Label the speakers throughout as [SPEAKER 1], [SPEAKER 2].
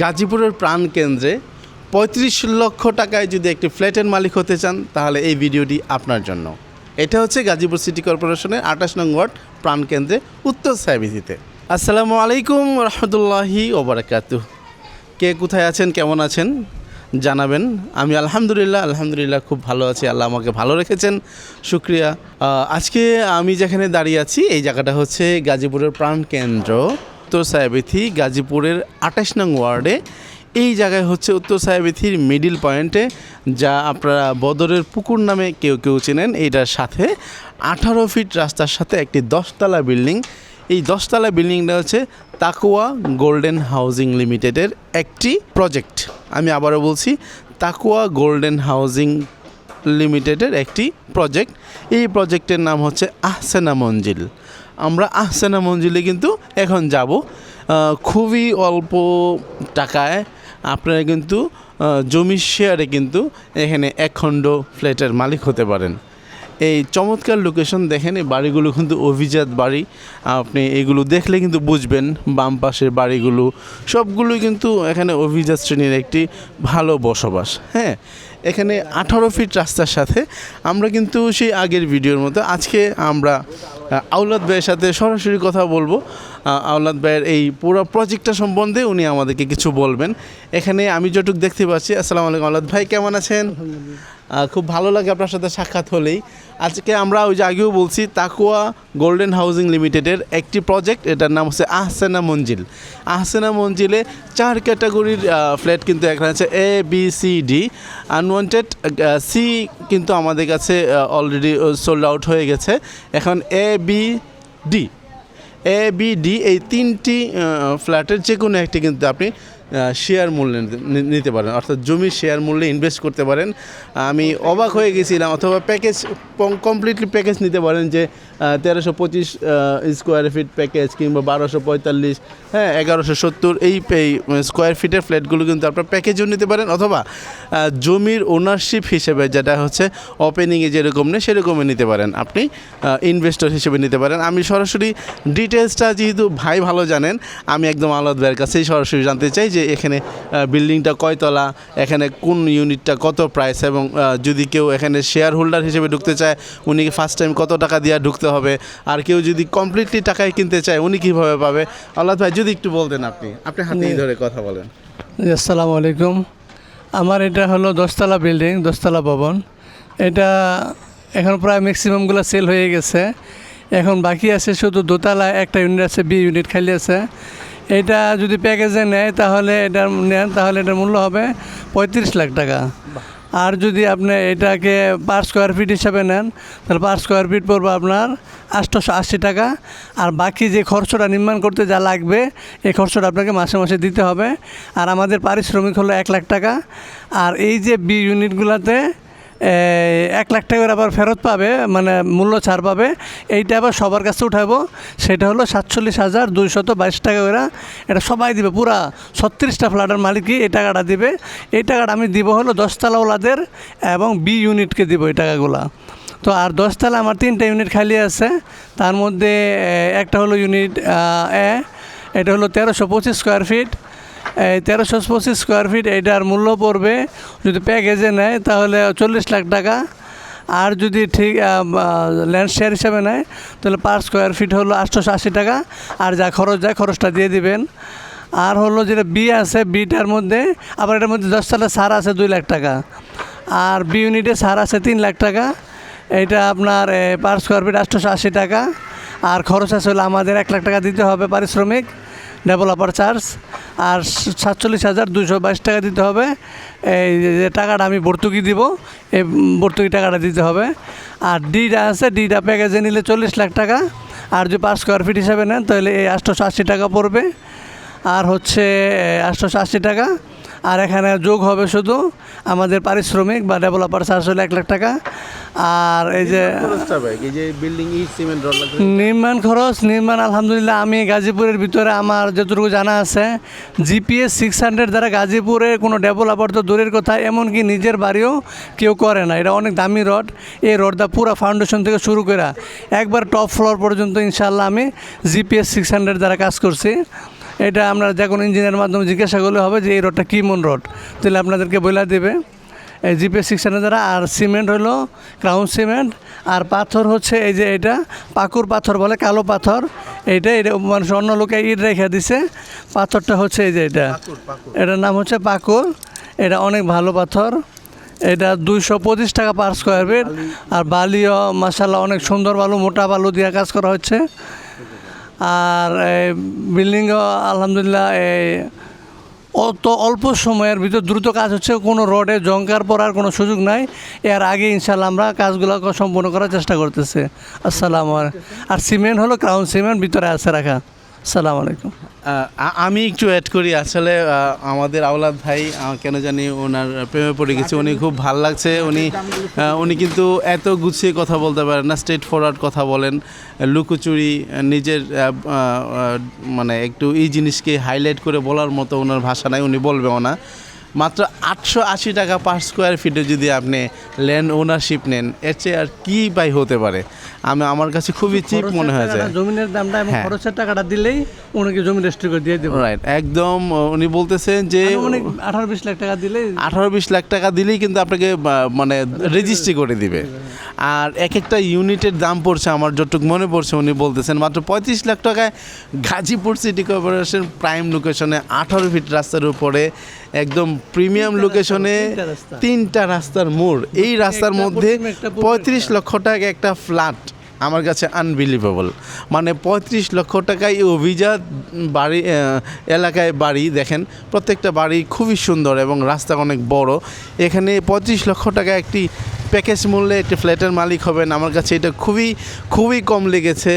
[SPEAKER 1] গাজীপুরের প্রাণ কেন্দ্রে পঁয়ত্রিশ লক্ষ টাকায় যদি একটি ফ্ল্যাটের মালিক হতে চান, তাহলে এই ভিডিওটি আপনার জন্য। এটা হচ্ছে গাজীপুর সিটি কর্পোরেশনের আঠাশ নং ওয়ার্ড প্রাণ কেন্দ্রে উত্তর সাহেবিধিতে আসসালামু আলাইকুম রহমতুল্লাহি ওবরাকাতু কে কোথায় আছেন, কেমন আছেন, জানাবেন। আমি আলহামদুলিল্লাহ আলহামদুলিল্লাহ খুব ভালো আছি। আল্লাহ আমাকে ভালো রেখেছেন। শুক্রিয়া। আজকে আমি যেখানে দাঁড়িয়ে আছি, এই জায়গাটা হচ্ছে গাজীপুরের প্রাণকেন্দ্র উত্তর সাহেবিথি গাজীপুরের আঠাশ নং ওয়ার্ডে। এই জায়গায় হচ্ছে উত্তর সাহেবিথির মিডিল পয়েন্টে যা আপনারা বদরের পুকুর নামে কেউ কেউ চেনেন। এইটার সাথে আঠারো ফিট রাস্তার সাথে একটি দশতলা বিল্ডিং এই দশতলা বিল্ডিংটা হচ্ছে তাকুয়া গোল্ডেন হাউজিং লিমিটেডের একটি প্রজেক্ট আমি আবারও বলছি, তাকুয়া গোল্ডেন হাউজিং লিমিটেডের একটি প্রজেক্ট এই প্রজেক্টের নাম হচ্ছে আহসেনা মঞ্জিল। আমরা আহসেনা মঞ্জিলে কিন্তু এখন যাব। খুবই অল্প টাকায় আপনারা কিন্তু জমির শেয়ারে কিন্তু এখানে একখণ্ড ফ্ল্যাটের মালিক হতে পারেন। এই চমৎকার লোকেশন দেখেন, এই বাড়িগুলো কিন্তু অভিজাত বাড়ি। আপনি এগুলো দেখলে কিন্তু বুঝবেন বাম পাশের বাড়িগুলো। সবগুলোই কিন্তু এখানে অভিজাত শ্রেণির একটি ভালো বসবাস হ্যাঁ? এখানে আঠারো ফিট রাস্তার সাথে। আমরা কিন্তু সেই আগের ভিডিওর মতো আজকে আমরা আউলাদ ভাইয়ের সাথে সরাসরি কথা বলব। আহ, আওলাদ ভাইয়ের এই পুরো প্রজেক্টটা সম্বন্ধে উনি আমাদেরকে কিছু বলবেন। এখানে আমি যতটুকু দেখতে পাচ্ছি আসসালামু আলাইকুম আউলাদ ভাই কেমন আছেন? খুব ভালো লাগে আপনার সাথে সাক্ষাৎ হলেই। আজকে আমরা ওই যে আগেও বলছি তাকুয়া গোল্ডেন হাউজিং লিমিটেডের একটি প্রজেক্ট এটার নাম হচ্ছে আহসেনা মঞ্জিল। আহসেনা মঞ্জিলে চার ক্যাটাগরির ফ্ল্যাট কিন্তু এখানে আছে A B C D unwanted C কিন্তু আমাদের কাছে অলরেডি সোল্ড আউট হয়ে গেছে। এখন A B D A B D এই তিনটি ফ্ল্যাটের যে কোনো একটি কিন্তু আপনি শেয়ার মূল্যে নিতে- পারেন। অর্থাৎ জমির শেয়ার মূল্যে ইনভেস্ট করতে পারেন। আমি অবাক হয়ে গেছিলাম, অথবা প্যাকেজ কমপ্লিটলি প্যাকেজ নিতে পারেন যে তেরোশো পঁচিশ স্কোয়ার ফিট প্যাকেজ কিংবা বারোশো পঁয়তাল্লিশ হ্যাঁ এগারোশো সত্তর, এই স্কোয়ার ফিটের ফ্ল্যাটগুলো কিন্তু আপনার প্যাকেজও নিতে পারেন, অথবা জমির ওনারশিপ হিসেবে যেটা হচ্ছে ওপেনিংয়ে যেরকম নেই, সেরকমই নিতে পারেন। আপনি ইনভেস্টর হিসেবে নিতে পারেন। আমি সরাসরি ডিটেলসটা যেহেতু ভাই ভালো জানেন, আমি একদম আলাদ ভাইয়ের কাছেই সরাসরি জানতে চাই যে এখানে বিল্ডিংটা কয়তলা এখানে কোন ইউনিটটা কত প্রাইস এবং যদি কেউ এখানে শেয়ার হোল্ডার হিসেবে ঢুকতে চায় উনি ফার্স্ট টাইম কত টাকা দিয়ে ঢুকতে হবে? আর কেউ যদি কমপ্লিটলি টাকায় কিনতে চায় উনি কীভাবে পাবে? আল্লাহ ভাই যদি একটু বলতেন আপনি আপনি হাতেই ধরে কথা বলেন।
[SPEAKER 2] আসসালামু আলাইকুম। আমার এটা হলো দশতলা বিল্ডিং দশতলা ভবন। এটা এখন প্রায় ম্যাক্সিমামগুলো সেল হয়ে গেছে। এখন বাকি আছে শুধু দোতলা একটা ইউনিট আছে বি ইউনিট খালি আছে। এটা যদি প্যাকেজে নেয় তাহলে এটা নেন তাহলে এটার মূল্য হবে পঁয়ত্রিশ লাখ টাকা। আর যদি আপনি এটাকে পার স্কোয়ার ফিট হিসাবে নেন তাহলে পার স্কোয়ার ফিট পড়বে আপনার আটশোশো আশি টাকা। আর বাকি যে খরচটা নির্মাণ করতে যা লাগবে এই খরচটা আপনাকে মাসে মাসে দিতে হবে। আর আমাদের পারিশ্রমিক হলো এক লাখ টাকা। আর এই যে বি ইউনিটগুলোতে এক লাখ টাকার আবার ফেরত পাবে মানে মূল্য ছাড় পাবে। এইটা আবার সবার কাছে উঠাবো। সেটা হলো সাতচল্লিশ হাজার দুইশত বাইশ টাকা করে। এটা সবাই দিবে, পুরা ছত্রিশটা ফ্ল্যাটের মালিকই এই টাকাটা দিবে? এই টাকাটা আমি দিব হলো দশতলাওয়ালাদের এবং বি ইউনিটকে দিব এই টাকাগুলা। তো আর দশতলা আমার তিনটা ইউনিট খালি আছে। তার মধ্যে একটা হলো ইউনিট এ এটা হলো তেরোশো পঁচিশ স্কোয়ার ফিট তেরোশো পঁচিশ স্কোয়ার ফিট এটার মূল্য পড়বে, যদি প্যাকেজে নেয় তাহলে চল্লিশ লাখ টাকা। আর যদি ঠিক ল্যান্ড শেয়ার হিসাবে নেয়, তাহলে পার স্কোয়ার ফিট হলো আটশোশো আশি টাকা। আর যা খরচ যায় খরচটা দিয়ে দিবেন। আর হলো যেটা বি আছে বিটার মধ্যে, আবার এটার মধ্যে দশ দশতলা সার আছে দুই লাখ টাকা। আর বি ইউনিটে সার আছে তিন লাখ টাকা। এটা আপনার পার স্কোয়ার ফিট আটশোশো আশি টাকা। আর খরচ আছে হলো আমাদের এক লাখ টাকা দিতে হবে পারিশ্রমিক। ডেভেলপার চার্জ আর সাতচল্লিশ হাজার দুশো বাইশ টাকা দিতে হবে। এই টাকাটা আমি ভর্তুকি দিব, এই ভর্তুকি টাকাটা দিতে হবে। আর ডিটা আছে, ডিটা প্যাকেজে নিলে চল্লিশ লাখ টাকা। আর যদি পাঁচ স্কোয়ার ফিট হিসাবে নেন, তাহলে এই আটশোশো আশি টাকা পড়বে। আর হচ্ছে আটশোশো আশি টাকা। আর এখানে যোগ হবে শুধু আমাদের পারিশ্রমিক বা ডেভেলপার চার্জ হলো এক লাখ টাকা। আর এই যে নির্মাণ খরচ নির্মাণ আলহামদুলিল্লাহ আমি গাজীপুরের ভিতরে আমার যতটুকু জানা আছে জিপিএস সিক্স হান্ড্রেড দ্বারা গাজীপুরের কোনো ডেভেলপার তো দূরের কথা এমনকি নিজের বাড়িও কেউ করে না। এটা অনেক দামি রড। এই রডটা পুরো ফাউন্ডেশন থেকে শুরু করে একবার টপ ফ্লোর পর্যন্ত ইনশাল্লাহ আমি জিপিএস সিক্স হান্ড্রেড দ্বারা কাজ করছি। এটা আপনার যে কোনো ইঞ্জিনিয়ারের মাধ্যমে জিজ্ঞাসা করলে হবে যে এই রোডটা কী মন রোড। তাহলে আপনাদেরকে বলে দেবে। এই জিপে সিক্সানের দ্বারা আর সিমেন্ট হলো ক্রাউন সিমেন্ট আর পাথর হচ্ছে এই যে এটা পাকুর পাথর বলে কালো পাথর। এইটা এটা মানুষ অন্য লোকে ইট রেখে দিছে। পাথরটা হচ্ছে এই যে এটা। এটার নাম হচ্ছে পাকুর। এটা অনেক ভালো পাথর। এটা দুইশো পঁচিশ টাকা পার স্কোয়ার ফিট আর বালিও মাসাল্লাহ অনেক সুন্দর বালু মোটা বালু দিয়ে কাজ করা হচ্ছে। আর বিল্ডিংও আলহামদুলিল্লাহ এই অত অল্প সময়ের ভিতর দ্রুত কাজ হচ্ছে। কোনো রোডে জঙ্কার পড়ার কোনো সুযোগ নাই। এর আগে ইনশাল্লাহ আমরা কাজগুলো সম্পূর্ণ করার চেষ্টা করতেছি। আসসালাম আর সিমেন্ট হলো ক্রাউন সিমেন্ট ভিতরে আছে রাখা। আসসালামু আলাইকুম।
[SPEAKER 1] আমি একটু অ্যাড করি, আসলে আমাদের আওলাদ ভাই কেন জানি ওনার প্রেমে পড়ে গেছে, উনি খুব ভালো লাগছে, উনি উনি কিন্তু এত গুছিয়ে কথা বলতে পারেন না স্ট্রেট ফরওয়ার্ড কথা বলেন, লুকোচুরি, নিজের মানে একটু এই জিনিসকে হাইলাইট করে বলার মতো ওনার ভাষা নাই, উনি বলবেও না। মাত্র আটশো আশি টাকা পার স্কোয়ার ফিটে যদি আপনি ল্যান্ড ওনারশিপ নেন এর চেয়ে আর কী বাই হতে পারে? আমি আমার কাছে খুবই চিপ মনে হয়েছে।
[SPEAKER 2] জমিনের দামটা এবং
[SPEAKER 1] হ্যাঁ।
[SPEAKER 2] খরচের টাকাটা দিলেই উনাকে জমি রেজিস্ট্রি করে দিয়ে দেবো।
[SPEAKER 1] রাইট একদম উনি বলতেছেন যে
[SPEAKER 2] অনেক আঠারো বিশ লাখ টাকা দিলেই
[SPEAKER 1] আঠারো বিশ লাখ টাকা দিলেই কিন্তু আপনাকে মানে রেজিস্ট্রি করে দিবে। আর এক একটা ইউনিটের দাম পড়ছে আমার যতটুকু মনে পড়ছে উনি বলতেছেন মাত্র পঁয়ত্রিশ লাখ টাকায় গাজীপুর সিটি কর্পোরেশন প্রাইম লোকেশনে আঠারো ফিট রাস্তার উপরে একদম প্রিমিয়াম লোকেশনে
[SPEAKER 2] তিনটা
[SPEAKER 1] রাস্তার মোড়। এই রাস্তার মধ্যে পঁয়ত্রিশ লক্ষ টাকা একটা ফ্ল্যাট। আমার কাছে আনবিলিভেবল মানে পঁয়ত্রিশ লক্ষ টাকায় অভিজাত বাড়ি এলাকায় বাড়ি, দেখেন, প্রত্যেকটা বাড়ি খুবই সুন্দর এবং রাস্তা অনেক বড়। এখানে পঁয়ত্রিশ লক্ষ টাকা একটি প্যাকেজ মূল্যে একটি ফ্ল্যাটের মালিক হবেন। আমার কাছে এটা খুবই খুবই কম লেগেছে।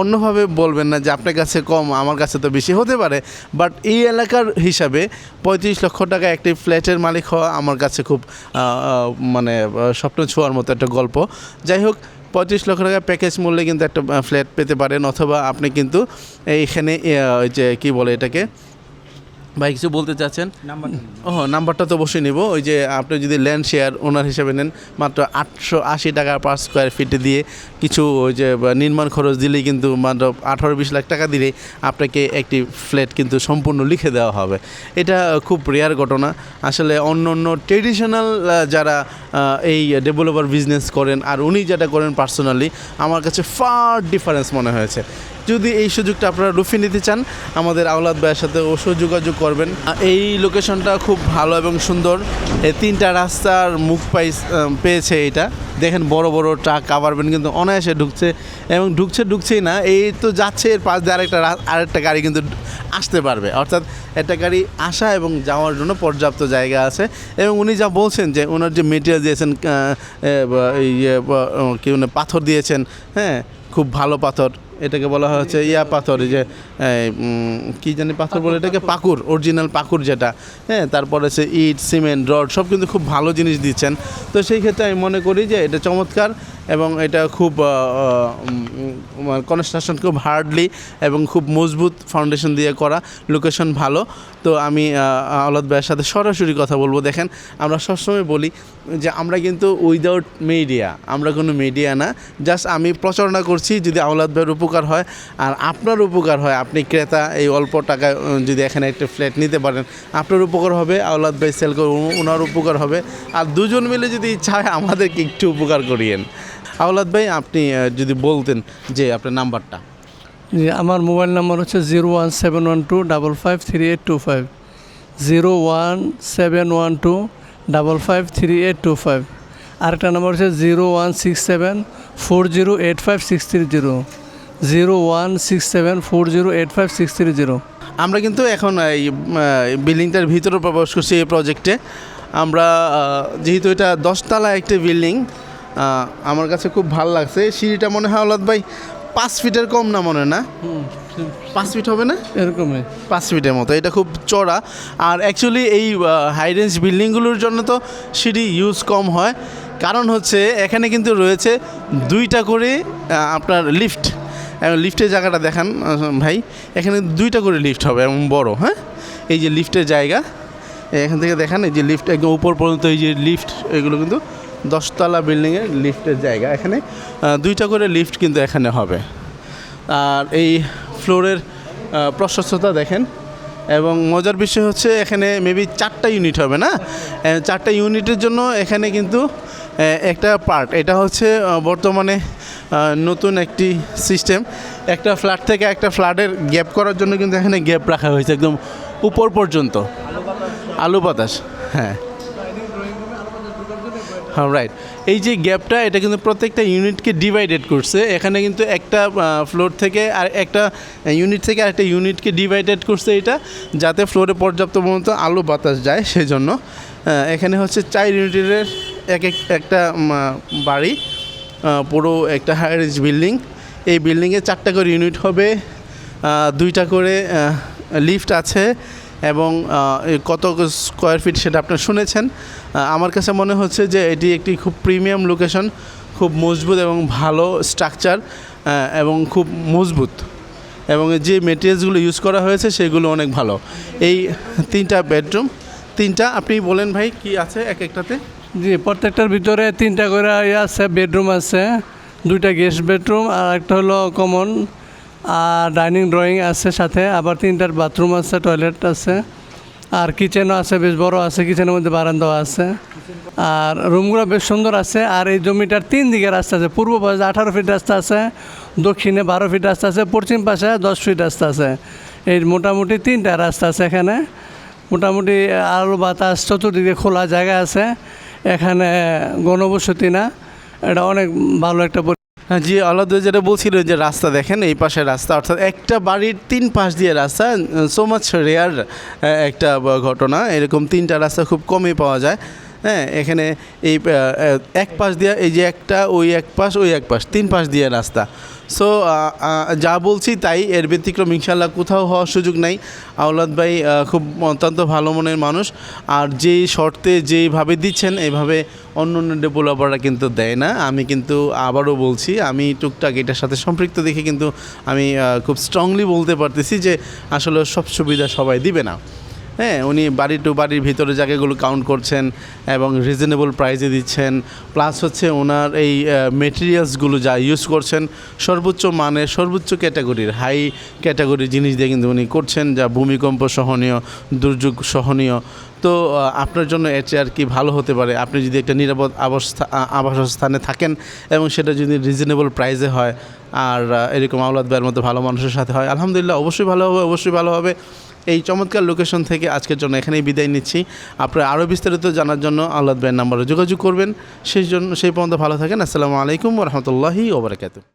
[SPEAKER 1] অন্যভাবে বলবেন না যে আপনার কাছে কম, আমার কাছে তো বেশি হতে পারে। বাট এই এলাকার হিসাবে পঁয়ত্রিশ লক্ষ টাকা একটি ফ্ল্যাটের মালিক হওয়া আমার কাছে খুব মানে স্বপ্ন ছোঁয়ার মতো একটা গল্প। যাই হোক পঁয়ত্রিশ লক্ষ টাকা প্যাকেজ মূল্যে কিন্তু একটা ফ্ল্যাট পেতে পারেন। অথবা আপনি কিন্তু এইখানে ওই যে কী বলে এটাকে ভাই কিছু বলতে চাচ্ছেন? ও নাম্বারটা তো অবশ্যই নেব। ওই যে আপনি যদি ল্যান্ড শেয়ার ওনার হিসেবে নেন মাত্র আটশো আশি টাকা পার স্কোয়ার ফিটে দিয়ে কিছু ওই যে নির্মাণ খরচ দিলেই কিন্তু মাত্র আঠারো বিশ লাখ টাকা দিলেই আপনাকে একটি ফ্ল্যাট কিন্তু সম্পূর্ণ লিখে দেওয়া হবে। এটা খুব রেয়ার ঘটনা। আসলে অন্য অন্য ট্রেডিশনাল যারা এই ডেভেলপার বিজনেস করেন আর উনি যেটা করেন পার্সোনালি আমার কাছে ফার ডিফারেন্স মনে হয়েছে। যদি এই সুযোগটা আপনারা লুফে নিতে চান আমাদের আওলাদ ভাইয়ের সাথে অবশ্যই যোগাযোগ করবেন। এই লোকেশনটা খুব ভালো এবং সুন্দর। এই তিনটা রাস্তার মুখ পাই পেয়েছে এটা। দেখেন বড় বড় ট্রাক কাভার ভ্যান কিন্তু অনায়াসে ঢুকছে এবং ঢুকছে ঢুকছেই না এই তো যাচ্ছে এর পাশ দিয়ে আরেকটা আরেকটা গাড়ি কিন্তু আসতে পারবে। অর্থাৎ একটা গাড়ি আসা এবং যাওয়ার জন্য পর্যাপ্ত জায়গা আছে এবং উনি যা বলছেন যে ওনার যে মেটেরিয়াল দিয়েছেন ইয়ে, কি পাথর দিয়েছেন হ্যাঁ খুব ভালো পাথর। এটাকে বলা হচ্ছে ইয়া পাথর এই যে কী কি জানি পাথর বলে এটাকে? পাকুর অরিজিনাল পাকুর যেটা। হ্যাঁ তারপরে সে ইট সিমেন্ট রড সব কিন্তু খুব ভালো জিনিস দিচ্ছেন। তো সেই ক্ষেত্রে আমি মনে করি যে এটা চমৎকার। এবং এটা খুব কনস্ট্রাকশন খুব হার্ডলি এবং খুব মজবুত ফাউন্ডেশন দিয়ে করা। লোকেশন ভালো। তো আমি আহ, আওলাদ ভাইয়ের সাথে সরাসরি কথা বলব। দেখেন আমরা সবসময় বলি যে আমরা কিন্তু উইদাউট মিডিয়া আমরা কোনো মিডিয়া না। জাস্ট আমি প্রচারণা করছি যদি আওলাদ ভাইয়ের উপকার হয়। আর আপনার উপকার হয় আপনি ক্রেতা এই অল্প টাকায় যদি এখানে একটা ফ্ল্যাট নিতে পারেন আপনার উপকার হবে আওলাদ ভাই সেল করে ওনার উপকার হবে। আর দুজন মিলে যদি হয় আমাদেরকে একটু উপকার করিয়েন। আওলাদ ভাই আপনি যদি বলতেন যে আপনার নাম্বারটা।
[SPEAKER 2] জি আমার মোবাইল নাম্বার হচ্ছে zero one seven one two double five three eight two five. Zero one seven one two double five three eight two five. আরেকটা নাম্বার হচ্ছে zero one six seven four zero eight five six three zero. Zero one six seven four zero eight five six three zero.
[SPEAKER 1] আমরা কিন্তু এখন এই বিল্ডিংটার ভিতরে প্রবেশ করছি এই প্রজেক্টে আমরা যেহেতু এটা দশতলা একটি বিল্ডিং আমার কাছে খুব ভালো লাগছে। সিঁড়িটা মনে হয় আওলাদ ভাই পাঁচ ফিটের কম না মনে না? পাঁচ ফিট হবে না?
[SPEAKER 2] এরকমই।
[SPEAKER 1] পাঁচ ফিটের মতো এটা খুব চড়া আর অ্যাকচুয়ালি এই হাই রেঞ্জ বিল্ডিংগুলোর জন্য তো সিঁড়ি ইউজ কম হয়। কারণ হচ্ছে এখানে কিন্তু রয়েছে দুইটা করে আপনার লিফট লিফটের জায়গাটা দেখান ভাই। এখানে দুইটা করে লিফট হবে এবং বড় হ্যাঁ? এই যে লিফটের জায়গা এখান থেকে দেখান এই যে লিফট একদম উপর পর্যন্ত এই যে লিফট এগুলো কিন্তু দশতলা বিল্ডিংয়ের লিফটের জায়গা। এখানে দুইটা করে লিফট কিন্তু এখানে হবে। আর এই ফ্লোরের প্রশস্ততা দেখেন। এবং মজার বিষয় হচ্ছে এখানে মেবি চারটা ইউনিট হবে না? চারটা ইউনিটের জন্য এখানে কিন্তু একটা পার্ট এটা হচ্ছে বর্তমানে নতুন একটি সিস্টেম একটা ফ্ল্যাট থেকে একটা ফ্ল্যাটের গ্যাপ করার জন্য কিন্তু এখানে গ্যাপ রাখা হয়েছে, একদম উপর পর্যন্ত। আলু বাতাস হ্যাঁ। রাইট এই যে গ্যাপটা, এটা কিন্তু প্রত্যেকটা ইউনিটকে ডিভাইডেড করছে। এখানে কিন্তু একটা ফ্লোর থেকে আর একটা ইউনিট থেকে আরেকটা ইউনিটকে ডিভাইডেড করছে এটা, যাতে ফ্লোরে পর্যাপ্ত পরিমাণ আলো বাতাস যায় সেই জন্য এখানে হচ্ছে চার ইউনিটের এক এক, একটা বাড়ি পুরো একটা হায়ারেজ বিল্ডিং এই বিল্ডিংয়ে চারটা করে ইউনিট হবে দুইটা করে লিফট আছে এবং কত স্কোয়ার ফিট সেটা আপনারা শুনেছেন। আমার কাছে মনে হচ্ছে যে এটি একটি খুব প্রিমিয়াম লোকেশন খুব মজবুত এবং ভালো স্ট্রাকচার এবং খুব মজবুত। এবং যে মেটেরিয়ালসগুলো ইউজ করা হয়েছে সেগুলো অনেক ভালো। এই তিনটা বেডরুম তিনটা, আপনি বলেন ভাই, কি আছে এক একটাতে?
[SPEAKER 2] জি, প্রত্যেকটার ভিতরে তিনটা করে ইয়ে আছে বেডরুম আছে, দুইটা গেস্ট বেডরুম আর একটা হলো কমন আর ডাইনিং ড্রয়িং আছে সাথে, আবার তিনটার বাথরুম আছে, টয়লেট আছে, আর কিচেনও আছে, বেশ বড় আছে, কিচেনের মধ্যে বারান্দাও আছে। আর রুমগুলো বেশ সুন্দর আছে, আর এই জমিটার তিন দিকে রাস্তা আছে, পূর্ব পাশে আঠারো ফিট রাস্তা আছে, দক্ষিণে বারো ফিট রাস্তা আছে, পশ্চিম পাশে দশ ফিট রাস্তা আছে। এই মোটামুটি তিনটা রাস্তা আছে এখানে। মোটামুটি আলো বাতাস চতুর্দিকে খোলা জায়গা আছে, এখানে গণবসতি না, এটা অনেক ভালো একটা
[SPEAKER 1] জি, আলাদা যেটা বলছিল যে রাস্তা দেখেন, এই পাশে রাস্তা, অর্থাৎ একটা বাড়ির তিন পাশ দিয়ে রাস্তা সো মাচ রেয়ার একটা ঘটনা। এরকম তিনটা রাস্তা খুব কমই পাওয়া যায়। হ্যাঁ এখানে এই এক পাশ দিয়ে এই যে একটা, ওই এক পাশ, ওই এক পাশ, তিন পাশ দিয়ে রাস্তা। সো যা বলছি তাই, এর ব্যতিক্রম ইনশাল্লাহ কোথাও হওয়ার সুযোগ নাই। আওলাদ ভাই খুব অত্যন্ত ভালো মনের মানুষ। আর যেই শর্তে যেইভাবে দিচ্ছেন এইভাবে অন্য অন্য ডেভেলপাররা কিন্তু দেয় না। আমি কিন্তু আবারও বলছি, আমি টুকটাক এটার সাথে সম্পৃক্ত দেখে কিন্তু আমি খুব স্ট্রংলি বলতে পারতেছি যে আসলে সব সুবিধা সবাই দিবে না। হ্যাঁ উনি বাড়ি টু বাড়ির ভিতরে জায়গাগুলো কাউন্ট করছেন এবং রিজনেবল প্রাইসে দিচ্ছেন। প্লাস হচ্ছে ওনার এই মেটেরিয়ালসগুলো যা ইউজ করছেন, সর্বোচ্চ মানের সর্বোচ্চ ক্যাটাগরির হাই ক্যাটাগরির জিনিস দিয়ে কিন্তু উনি করছেন, যা ভূমিকম্প সহনীয়, দুর্যোগ সহনীয়। তো আপনার জন্য চেয়ে আর কি ভালো হতে পারে? আপনি যদি একটা নিরাপদ আবাসস্থা আবাসস্থানে থাকেন এবং সেটা যদি রিজনেবল প্রাইসে হয়, আর এরকম আওলাদ ভাইয়ের মতো ভালো মানুষের সাথে হয়, আলহামদুলিল্লাহ, অবশ্যই ভালো হবে, অবশ্যই ভালো হবে। এই চমৎকার লোকেশন থেকে আজকের জন্য এখানেই বিদায় নিচ্ছি। আপনারা আরও বিস্তারিত জানার জন্য আল্লাহ ব্যান নাম্বারে যোগাযোগ করবেন। সেই জন্য, সেই পর্যন্ত ভালো থাকেন। আসসালামু আলাইকুম রহমতুল্লাহি ওবরাকাতু